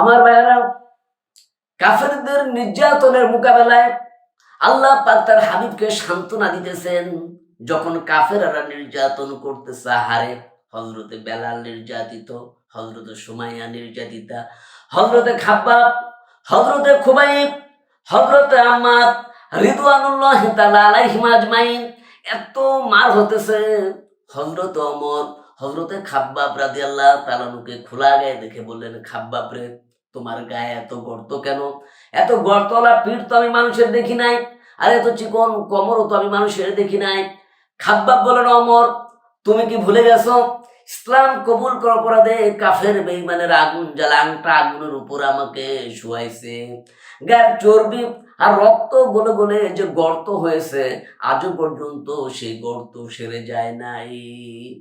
আমার ভাইয়েরা, কাফেরদের নির্যাতনের মোকাবেলায় আল্লাহ পাক তার হাবিবকে সান্ত্বনা দিতেছেন, যখন কাফেরারা নির্যাতন করতেছে, হারে হজরতে বেলাল নির্যাতিত হজরতে সুমাইয়া নির্যাতিতা হজরতে খাব্বাব হজরতে খুবাইব হজরতে আম্মাদ, রিদওয়ানুল্লাহ তাআলা আলাইহিম আজমাইন, এত মার হতেছে। হজরত অমর হজরতে খাব্বাব রাদিয়াল্লাহ তালানুকে খোলা গায়ে দেখে বললেন, খাব্বাব রে তোমার গায়ে এত গর্ত কেন? এত গর্তলা পিঠ তো আমি মানুষের দেখি নাই। আর এত চিকন কমরও তো আমি মানুষের দেখি নাই। খাব্বাব বলেন, অমর, তুমি কি ভুলে গেছো? ইসলাম কবুল করার অপরাধে, কাফের বেইমানের আগুন জ্বালা আগুনের উপর আমাকে শুয়াইছে। গায়ের চর্বি আর রক্ত গলে গলে যে গর্ত হয়েছে, আজও পর্যন্ত সেই গর্ত সেরে যায় নাই।